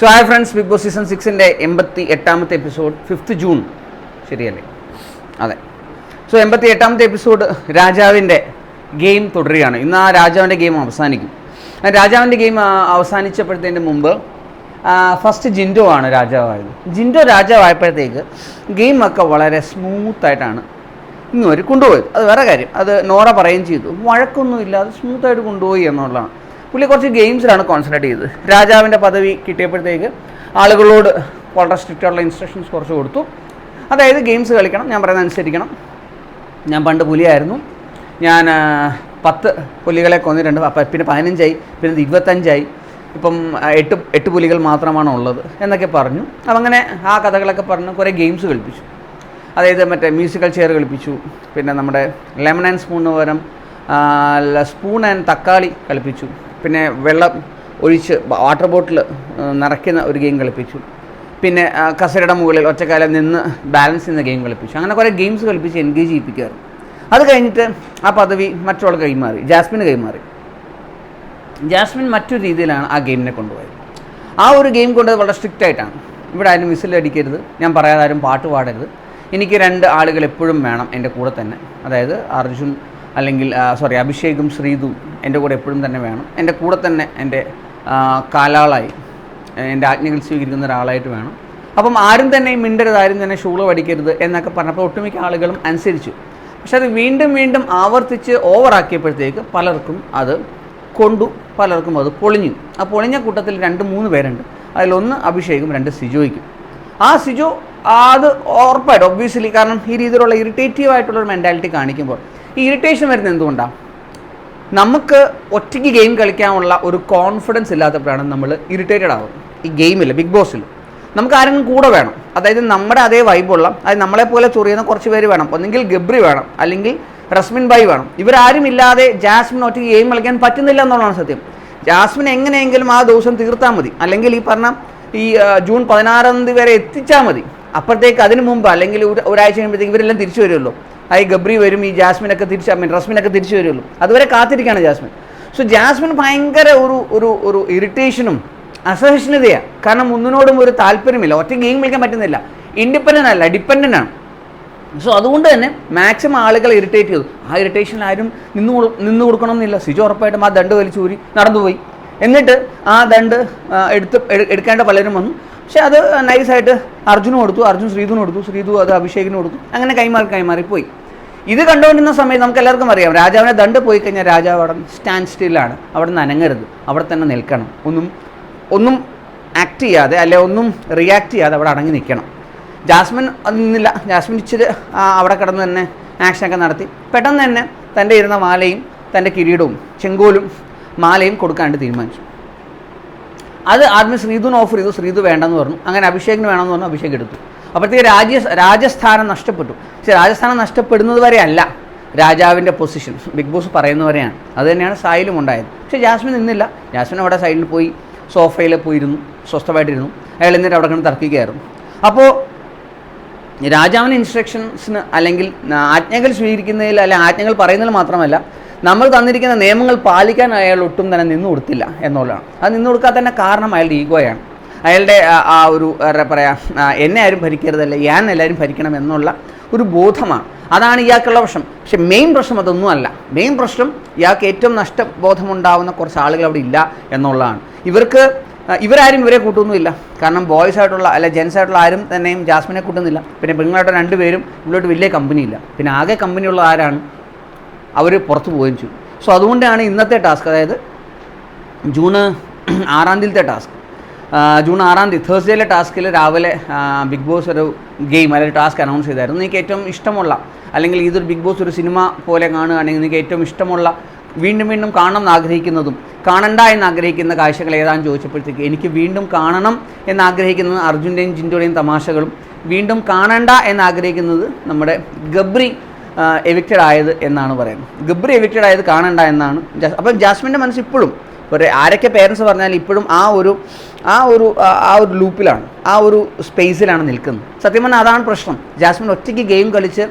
So hi friends Big Boss season സിക്സിന്റെ എൺപത്തി എട്ടാമത്തെ episode fifth June ശരിയല്ലേ? അതെ. സോ എൺപത്തി എട്ടാമത്തെ എപ്പിസോഡ് രാജാവിന്റെ ഗെയിം തുടരുകയാണ്. ഇന്ന് ആ രാജാവിന്റെ ഗെയിം അവസാനിക്കും. രാജാവിന്റെ ഗെയിം അവസാനിച്ചപ്പോഴത്തേന്റെ മുമ്പ് ഫസ്റ്റ് ജിൻഡോ ആണ് രാജാവായത്. ജിൻഡോ രാജാവായപ്പോഴത്തേക്ക് ഗെയിമൊക്കെ വളരെ സ്മൂത്തായിട്ടാണ് ഇന്ന് വരെ കൊണ്ടുപോയത്. അത് വേറെ കാര്യം. അത് നോറ പറയുകയും ചെയ്തു. വഴക്കൊന്നും ഇല്ലാതെ സ്മൂത്തായിട്ട് കൊണ്ടുപോയി എന്നുള്ളതാണ്. പുള്ളി കുറച്ച് ഗെയിംസിലാണ് കോൺസെൻട്രേറ്റ് ചെയ്തത്. രാജാവിന്റെ പദവി കിട്ടിയപ്പോഴത്തേക്ക് ആളുകളോട് വളരെ സ്ട്രിക്റ്റ് ആയിട്ടുള്ള ഇൻസ്ട്രക്ഷൻസ് കുറച്ച് കൊടുത്തു. അതായത് ഗെയിംസ് കളിക്കണം ഞാൻ പറയുന്നത് അനുസരിക്കണം. ഞാൻ പണ്ട് പുലിയായിരുന്നു. ഞാൻ പത്ത് പുലികളെ കൊന്നിട്ടുണ്ട് അപ്പം പിന്നെ പതിനഞ്ചായി പിന്നെ ഇരുപത്തഞ്ചായി. ഇപ്പം എട്ട് എട്ട് പുലികൾ മാത്രമാണ് ഉള്ളത് എന്നൊക്കെ പറഞ്ഞു. അപ്പം അങ്ങനെ ആ കഥകളൊക്കെ പറഞ്ഞ് കുറേ ഗെയിംസ് കളിപ്പിച്ചു. അതായത് മറ്റേ മ്യൂസിക്കൽ ചെയർ കളിപ്പിച്ചു. പിന്നെ നമ്മുടെ ലെമൺ ആൻഡ് സ്പൂണിന് പകരം സ്പൂൺ ആൻഡ് തക്കാളി കളിപ്പിച്ചു. പിന്നെ വെള്ളം ഒഴിച്ച് വാട്ടർ ബോട്ടിൽ നിറയ്ക്കുന്ന ഒരു ഗെയിം കളിപ്പിച്ചു. പിന്നെ കസരയുടെ മുകളിൽ ഒറ്റക്കാലം നിന്ന് ബാലൻസ് ചെയ്യുന്ന ഗെയിം കളിപ്പിച്ചു. അങ്ങനെ കുറേ ഗെയിംസ് കളിപ്പിച്ച് എൻഗേജ് ചെയ്യിപ്പിക്കാറ്. അത് കഴിഞ്ഞിട്ട് ആ പദവി മറ്റുള്ള കൈമാറി ജാസ്മിന് കൈമാറി. ജാസ്മിൻ മറ്റൊരു രീതിയിലാണ് ആ ഗെയിമിനെ കൊണ്ടുപോയത്. ആ ഒരു ഗെയിം കൊണ്ടുപോയത് വളരെ സ്ട്രിക്റ്റ് ആയിട്ടാണ്. ഇവിടെ ആരും വിസിലടിക്കരുത് ഞാൻ പറയാതെ ആരും പാട്ട് പാടരുത്. എനിക്ക് രണ്ട് ആളുകൾ എപ്പോഴും വേണം എന്റെ കൂടെ തന്നെ. അതായത് അർജുൻ അല്ലെങ്കിൽ സോറി അഭിഷേകും ശ്രീതും എന്റെ കൂടെ എപ്പോഴും തന്നെ വേണം. എന്റെ കൂടെ തന്നെ എന്റെ കാലാളായി എന്റെ ആജ്ഞകൾ സ്വീകരിക്കുന്ന ഒരാളായിട്ട് വേണം. അപ്പം ആരും തന്നെ മിണ്ടരുത് ആരും തന്നെ ഷൂൾ പഠിക്കരുത് എന്നൊക്കെ പറഞ്ഞപ്പോൾ ഒട്ടുമിക്ക ആളുകളും അനുസരിച്ചു. പക്ഷെ അത് വീണ്ടും വീണ്ടും ആവർത്തിച്ച് ഓവറാക്കിയപ്പോഴത്തേക്ക് പലർക്കും അത് കൊണ്ടു പലർക്കും അത് പൊളിഞ്ഞു. ആ പൊളിഞ്ഞ കൂട്ടത്തിൽ രണ്ട് മൂന്ന് പേരുണ്ട്. അതിലൊന്ന് അഭിഷേകും രണ്ട് സിജോയ്ക്കും. ആ സിജോ അത് ഉറപ്പായിട്ട് ഒബ്വിയസ്ലി കാരണം ഈ രീതിയിലുള്ള ഇറിറ്റേറ്റീവ് ആയിട്ടുള്ള ഒരു മെന്റാലിറ്റി കാണിക്കുമ്പോൾ ഈ ഇറിറ്റേഷൻ വരുന്നത് എന്തുകൊണ്ടാണ് നമുക്ക് ഒറ്റയ്ക്ക് ഗെയിം കളിക്കാനുള്ള ഒരു കോൺഫിഡൻസ് ഇല്ലാത്തപ്പോഴാണ് നമ്മൾ ഇറിറ്റേറ്റഡ് ആവുന്നത്. ഈ ഗെയിമിൽ ബിഗ് ബോസിൽ നമുക്ക് ആരെങ്കിലും കൂടെ വേണം. അതായത് നമ്മുടെ അതേ വൈബുള്ള അതായത് നമ്മളെ പോലെ ചൊറിയുന്ന കുറച്ച് പേര് വേണം. ഒന്നെങ്കിൽ ഗബ്രി വേണം അല്ലെങ്കിൽ റസ്മിൻ ബായി വേണം. ഇവരാരും ഇല്ലാതെ ജാസ്മിൻ ഒറ്റയ്ക്ക് ഗെയിം കളിക്കാൻ പറ്റുന്നില്ല എന്നുള്ളതാണ് സത്യം. ജാസ്മിൻ എങ്ങനെയെങ്കിലും ആ ദിവസം തീർത്താൽ മതി. അല്ലെങ്കിൽ ഈ പറഞ്ഞ ഈ ജൂൺ പതിനാറാം തീയതി വരെ എത്തിച്ചാൽ മതി. അപ്പോഴത്തേക്ക് അതിന് മുമ്പ് അല്ലെങ്കിൽ ഒരു ഒരാഴ്ച കഴിയുമ്പോഴത്തേക്ക് ഇവരെല്ലാം തിരിച്ചു വരുമല്ലോ. ഈ ഗബ്രി വരും ഈ ജാസ്മിനൊക്കെ തിരിച്ച് ഐ മീൻ റസ്മിനൊക്കെ തിരിച്ചു വരുള്ളൂ. അതുവരെ കാത്തിരിക്കുകയാണ് ജാസ്മിൻ. സോ ജാസ്മിൻ ഭയങ്കര ഒരു ഒരു ഒരു ഇറിറ്റേഷനും അസഹിഷ്ണുതയാണ് കാരണം ഒന്നിനോടും ഒരു താല്പര്യമില്ല. ഒറ്റ ഗെയിം കളിക്കാൻ പറ്റുന്നില്ല. ഇൻഡിപെൻഡന്റ് അല്ല ഡിപ്പെൻഡന്റ് ആണ്. സോ അതുകൊണ്ട് തന്നെ മാക്സിമം ആളുകൾ ഇറിറ്റേറ്റ് ചെയ്തു. ആ ഇറിറ്റേഷനിൽ ആരും നിന്ന് നിന്ന് കൊടുക്കണമെന്നില്ല. സിജു ഉറപ്പായിട്ടും ആ ദണ്ട് വലിച്ചൂരി നടന്നുപോയി. എന്നിട്ട് ആ ദണ്ട് എടുത്ത് എടുക്കേണ്ട പലരും വന്നു. പക്ഷെ അത് നൈസായിട്ട് അർജുന് കൊടുത്തു അർജുൻ ശ്രീധുവിന് കൊടുത്തു ശ്രീധു അത് അഭിഷേകിന് കൊടുത്തു. അങ്ങനെ കൈമാറി കൈമാറി പോയി. ഇത് കണ്ടുകൊണ്ടിരുന്ന സമയത്ത് നമുക്ക് എല്ലാവർക്കും അറിയാം. രാജാവിനെ ദണ്ട് പോയി കഴിഞ്ഞാൽ രാജാവ് അവിടെ സ്റ്റാൻഡ് സ്റ്റില്ലാണ് അവിടെ നിന്ന് അനങ്ങരുത്. അവിടെ തന്നെ നിൽക്കണം. ഒന്നും ഒന്നും ആക്ട് ചെയ്യാതെ അല്ലെ ഒന്നും റിയാക്ട് ചെയ്യാതെ അവിടെ അടങ്ങി നിൽക്കണം. ജാസ്മിൻ നിന്നില്ല. ജാസ്മിൻ ഇച്ചിരി അവിടെ കിടന്ന് തന്നെ ആക്ഷനൊക്കെ നടത്തി. പെട്ടെന്ന് തന്നെ തന്റെ ഇരുന്ന മാലയും തന്റെ കിരീടവും ചെങ്കോലും മാലയും കൊടുക്കാണ്ട് തീരുമാനിച്ചു. അത് ആദ്യം ശ്രീധുവിന് ഓഫർ ചെയ്തു. ശ്രീധു വേണ്ടെന്ന് പറഞ്ഞു. അങ്ങനെ അഭിഷേകിന് വേണമെന്ന് പറഞ്ഞു. അഭിഷേക് എടുത്തു. അപ്പോഴത്തേക്ക് രാജ്യ രാജസ്ഥാനം നഷ്ടപ്പെട്ടു. പക്ഷേ രാജസ്ഥാനം നഷ്ടപ്പെടുന്നത് വരെ അല്ല. രാജാവിന്റെ പൊസിഷൻ ബിഗ് ബോസ് പറയുന്നവരെയാണ് അത് തന്നെയാണ് സായിലും ഉണ്ടായത്. പക്ഷേ ജാസ്മിൻ നിന്നില്ല. ജാസ്മിൻ അവിടെ സൈഡിൽ പോയി സോഫയിൽ പോയിരുന്നു. സ്വസ്ഥമായിട്ടിരുന്നു. അയാൾ എന്നിട്ട് അവിടെ കിടന്ന് തർക്കിക്കുകയായിരുന്നു. അപ്പോൾ രാജാവിന് ഇൻസ്ട്രക്ഷൻസിന് അല്ലെങ്കിൽ ആജ്ഞകൾ സ്വീകരിക്കുന്നതിൽ അല്ലെങ്കിൽ ആജ്ഞകൾ പറയുന്നതിൽ മാത്രമല്ല നമ്മൾ തന്നിരിക്കുന്ന നിയമങ്ങൾ പാലിക്കാൻ അയാൾ ഒട്ടും തന്നെ നിന്നു കൊടുത്തില്ല എന്നുള്ളതാണ്. അത് നിന്നു കൊടുക്കാത്തതിന്റെ കാരണം അയാളുടെ ഈഗോയാണ്. അയാളുടെ ആ- ഒരു എന്താ പറയുക എന്നെ ആരും ഭരിക്കരുതല്ല ഞാൻ എല്ലാവരും ഭരിക്കണം എന്നുള്ള ഒരു ബോധമാണ്. അതാണ് ഇയാൾക്കുള്ള പ്രശ്നം. പക്ഷെ മെയിൻ പ്രശ്നം അതൊന്നും അല്ല. മെയിൻ പ്രശ്നം ഇയാൾക്ക് ഏറ്റവും നഷ്ടബോധമുണ്ടാവുന്ന കുറച്ച് ആളുകൾ അവിടെ ഇല്ല എന്നുള്ളതാണ്. ഇവർക്ക് ഇവരാരും ഇവരെ കൂട്ടൊന്നുമില്ല. കാരണം ബോയ്സ് ആയിട്ടുള്ള അല്ല ജെൻസ് ആയിട്ടുള്ള ആരും തന്നെയും ജാസ്മിനെ കൂട്ടുന്നില്ല. പിന്നെ പെണ്ണുങ്ങളായിട്ട് രണ്ടുപേരും ഇവിടെ വലിയ കമ്പനിയില്ല പിന്നെ ആകെ കമ്പനിയുള്ള ആരാണ്? അവർ പുറത്ത് പോവുകയും ചെയ്യും സോ അതുകൊണ്ടാണ് ഇന്നത്തെ ടാസ്ക് അതായത് ജൂണ് ആറാം തീയതിയിലത്തെ ടാസ്ക് ജൂൺ ആറാം തീയതി തേഴ്സ്ഡേയിലെ ടാസ്കിൽ രാവിലെ ബിഗ് ബോസ് ഒരു ഗെയിം അല്ലെങ്കിൽ ടാസ്ക് അനൗൺസ് ചെയ്തായിരുന്നു. നിങ്ങൾക്ക് ഏറ്റവും ഇഷ്ടമുള്ള അല്ലെങ്കിൽ ഇതൊരു ബിഗ് ബോസ് ഒരു സിനിമ പോലെ കാണുകയാണെങ്കിൽ നിങ്ങൾക്ക് ഏറ്റവും ഇഷ്ടമുള്ള വീണ്ടും വീണ്ടും കാണണം എന്ന് ആഗ്രഹിക്കുന്നതും കാണണ്ട എന്ന് ആഗ്രഹിക്കുന്ന കാഴ്ചകൾ ഏതാണെന്ന് ചോദിച്ചപ്പോഴത്തേക്ക് എനിക്ക് വീണ്ടും കാണണം എന്ന് ആഗ്രഹിക്കുന്നത് അർജുന്റെയും ജിൻഡോയുടെയും തമാശകളും വീണ്ടും കാണണ്ട എന്നാഗ്രഹിക്കുന്നത് നമ്മുടെ ഗബ്രി എവിക്റ്റഡ് ആയത് എന്നാണ് പറയുന്നത്. ഗബ്രി എവിക്റ്റഡ് ആയത് കാണണ്ട എന്നാണ് അപ്പം ജാസ്മിന്റെ മനസ്സ് ഇപ്പോഴും ഒരു ആരൊക്കെ പേരൻസ് പറഞ്ഞാൽ ഇപ്പോഴും ആ ഒരു ആ ഒരു ആ ഒരു ലൂപ്പിലാണ് ആ ഒരു സ്പേസിലാണ് നിൽക്കുന്നത്. സത്യം പറഞ്ഞാൽ അതാണ് പ്രശ്നം. ജാസ്മിൻ ഒറ്റയ്ക്ക് ഗെയിം കളിച്ച്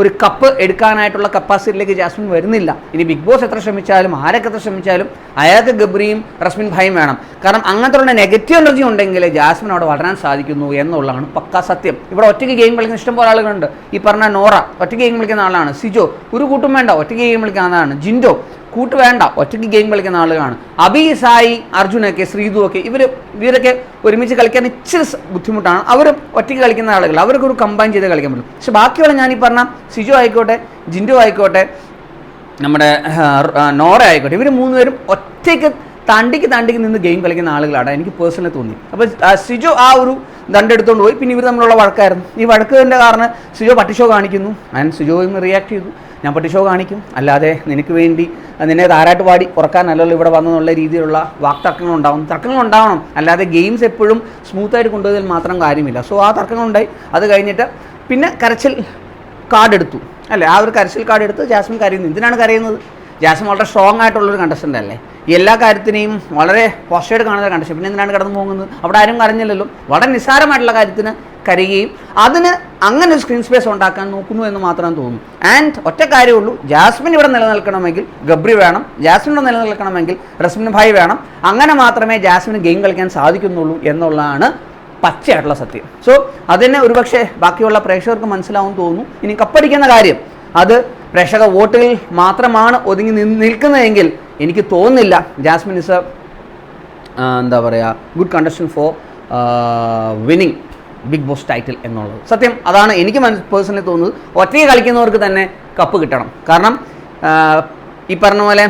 ഒരു കപ്പ് എടുക്കാനായിട്ടുള്ള കപ്പാസിറ്റിയിലേക്ക് ജാസ്മിൻ വരുന്നില്ല. ഇനി ബിഗ് ബോസ് എത്ര ശ്രമിച്ചാലും ആരൊക്കെ എത്ര ശ്രമിച്ചാലും അയാൾക്ക് ഗബ്രിയും റസ്മിൻ ഭായും വേണം. കാരണം അങ്ങനത്തെ നെഗറ്റീവ് എനർജി ഉണ്ടെങ്കിൽ ജാസ്മിൻ അവിടെ വളരാൻ സാധിക്കുന്നു എന്നുള്ളതാണ് പക്കാ സത്യം. ഇവിടെ ഒറ്റയ്ക്ക് ഗെയിം കളിക്കുന്ന ഇഷ്ടം പോലെ ആളുകളുണ്ട്. ഈ പറഞ്ഞ നോറ ഒറ്റയ്ക്ക് ഗെയിം കളിക്കുന്ന ആളാണ്. സിജോ ഒരു കൂട്ടും വേണ്ട ഒറ്റയ്ക്ക് ഗെയിം കളിക്കുന്ന ആളാണ്. ജിൻഡോ കൂട്ട് വേണ്ട. ഒറ്റയ്ക്ക് ഗെയിം കളിക്കുന്ന ആളുകളാണ്. അബി സായി അർജുനൊക്കെ ശ്രീതു ഒക്കെ ഇവർ ഇവരൊക്കെ ഒരുമിച്ച് കളിക്കാൻ ഇച്ചിരി ബുദ്ധിമുട്ടാണ്. അവർ ഒറ്റയ്ക്ക് കളിക്കുന്ന ആളുകൾ അവർക്ക് ഒരു കമ്പൈൻ ചെയ്ത് കളിക്കാൻ പറ്റും പക്ഷെ ബാക്കിയുള്ള ഞാനീ പറഞ്ഞ സിജു ആയിക്കോട്ടെ ജിൻഡു ആയിക്കോട്ടെ നമ്മുടെ നോറ ആയിക്കോട്ടെ ഇവർ മൂന്നുപേരും ഒറ്റയ്ക്ക് തണ്ടിക്ക് തണ്ടിക്ക് നിന്ന് ഗെയിം കളിക്കുന്ന ആളുകളാണ്. എനിക്ക് പേഴ്സണലി തോന്നി. അപ്പോൾ സിജു ആ ഒരു ദണ്ടെടുത്തുകൊണ്ട് പോയി. പിന്നെ ഇവർ തമ്മിലുള്ള വഴക്കായിരുന്നു. ഈ വഴക്കിന്റെ കാരണം സിജോ പട്ടിഷോ കാണിക്കുന്നു. ഞാൻ സിജോ ഇന്ന് റിയാക്ട് ചെയ്തു. ഞാൻ പട്ടിഷോ കാണിക്കും. അല്ലാതെ നിനക്ക് വേണ്ടി നിന്നെ താരാട്ട് പാടി കുറക്കാനല്ലല്ലോ ഇവിടെ വന്നെന്നുള്ള രീതിയിലുള്ള വാക്തർക്കങ്ങൾ ഉണ്ടാവും. തർക്കങ്ങൾ ഉണ്ടാവണം. അല്ലാതെ ഗെയിംസ് എപ്പോഴും സ്മൂത്തായിട്ട് കൊണ്ടുപോയതിൽ മാത്രം കാര്യമില്ല. സോ ആ തർക്കങ്ങളുണ്ടായി അത് കഴിഞ്ഞിട്ട് പിന്നെ കരച്ചിൽ കാർഡ് എടുത്തു. അല്ലേ? ആ ഒരു കരച്ചിൽ കാർഡ് എടുത്ത് ജാസ്മിൻ കരയുന്നു. എന്തിനാണ് കരയുന്നത്? ജാസ്മിൻ വളരെ സ്ട്രോങ് ആയിട്ടുള്ളൊരു കണ്ടസ്റ്റന്റ് അല്ലേ? എല്ലാ കാര്യത്തിനെയും വളരെ പോസിറ്റീവായിട്ട് കാണുന്ന കണ്ടസ്റ്റൻ പിന്നെ എന്തിനാണ് കടന്നു പോകുന്നത് അവിടെ ആരും കരഞ്ഞില്ലല്ലോ. വളരെ നിസ്സാരമായിട്ടുള്ള കാര്യത്തിന് കരയുകയും അതിന് അങ്ങനെ ഒരു സ്ക്രീൻ സ്പേസ് ഉണ്ടാക്കാൻ നോക്കുന്നു എന്ന് മാത്രം തോന്നുന്നു ആൻഡ് ഒറ്റ കാര്യമുള്ളൂ ജാസ്മിൻ ഇവിടെ നിലനിൽക്കണമെങ്കിൽ ഗബ്രി വേണം. ജാസ്മിൻ ഇവിടെ നിലനിൽക്കണമെങ്കിൽ റസ്മിൻ ഭായ് വേണം. അങ്ങനെ മാത്രമേ ജാസ്മിന് ഗെയിം കളിക്കാൻ സാധിക്കുന്നുള്ളൂ എന്നുള്ളതാണ് പച്ചയായിട്ടുള്ള സത്യം. സോ അതിനെ ഒരുപക്ഷെ ബാക്കിയുള്ള പ്രേക്ഷകർക്ക് മനസ്സിലാവും തോന്നുന്നു. ഇനി കപ്പടിക്കുന്ന കാര്യം. അത് പ്രേക്ഷക വോട്ടുകളിൽ മാത്രമാണ് ഒതുങ്ങി നിൽക്കുന്നതെങ്കിൽ എനിക്ക് തോന്നുന്നില്ല. ജാസ്മിൻ ഇസ് എന്താ പറയുക good conduction for winning Big Boss title എന്നുള്ളത്. സത്യം അതാണ് എനിക്ക് മനസ് പേഴ്സണലി തോന്നുന്നത്. ഒറ്റയ്ക്ക് കളിക്കുന്നവർക്ക് തന്നെ കപ്പ് കിട്ടണം. കാരണം ഈ പറഞ്ഞ പോലെ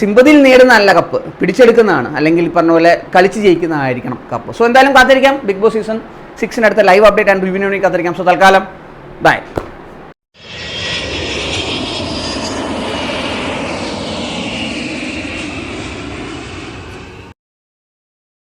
സിമ്പതിയിൽ നേടുന്നതല്ല കപ്പ് പിടിച്ചെടുക്കുന്നതാണ്. അല്ലെങ്കിൽ ഈ പറഞ്ഞ പോലെ കളിച്ച് ജയിക്കുന്നതായിരിക്കണം കപ്പ് സോ എന്തായാലും കാത്തിരിക്കാം. ബിഗ് ബോസ് സീസൺ സിക്സിന്റെ അടുത്ത ലൈവ് അപ്ഡേറ്റ് ആൻഡ് റിവ്യൂവിന് കാത്തിരിക്കാം. സോ തൽക്കാലം ബൈ